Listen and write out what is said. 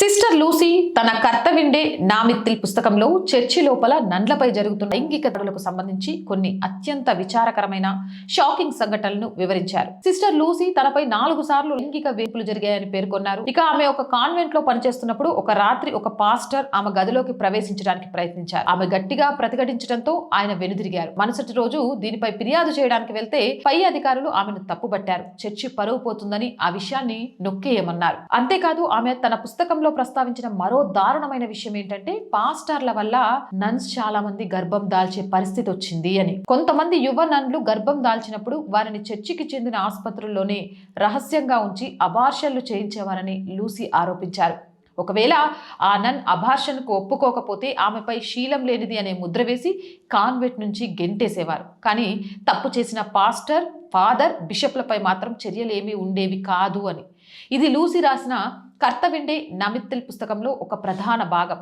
C'est sister Lucy తన కర్తవిండే నామిత్తిల్ పుస్తకంలో church లోపల నండ్లపై జరుగుతున్న లైంగిక దాడులకు సంబంధించి కొన్ని అత్యంత విచారకరమైన షాకింగ్ సంఘటనలను వివరించారు. సిస్టర్ లూసీ తనపై నాలుగు సార్లు లైంగిక వేపులు జరిగాయని పేర్కొన్నారు. ఇక ఆమె ఒక కాన్వెంట్లో పనిచేస్తున్నప్పుడు ఒక రాత్రి ఒక పాస్టర్ ఆమె గదిలోకి ప్రవేశించడానికి ప్రయత్నించారు. ఆమె గట్టిగా ప్రతిఘటించడంతో ఆయన వెనుదిరిగారు. మరుసటి రోజు దీనిపై ఫిర్యాదు చేయడానికి వెళ్తే పై అధికారులు ఆమెను తప్పుబట్టారు చర్చి పరువు పోతుందని ఆ విషయాన్ని నొక్కేయమన్నారు. అంతేకాదు ఆమె తన పుస్తకంలో ప్రస్తావించిన మరో దారుణమైన విషయం ఏంటంటే పాస్టర్ల వల్ల నన్స్ చాలా మంది గర్భం దాల్చే పరిస్థితి వచ్చింది అని. కొంతమంది యువ నన్లు గర్భం దాల్చినప్పుడు వారిని చర్చికి చెందిన ఆసుపత్రుల్లోనే రహస్యంగా ఉంచి అబార్షన్లు చేయించేవారని లూసీ ఆరోపించారు. ఒకవేళ ఆ నన్ అభాషణకు ఒప్పుకోకపోతే ఆమెపై శీలం లేనిది అనే ముద్ర వేసి కాన్వెట్ నుంచి గెంటేసేవారు. కానీ తప్పు చేసిన పాస్టర్ ఫాదర్ బిషప్లపై మాత్రం చర్యలు ఏమీ ఉండేవి కాదు అని. ఇది లూసి రాసిన కర్తవిండే నమిత్తిల్ పుస్తకంలో ఒక ప్రధాన భాగం.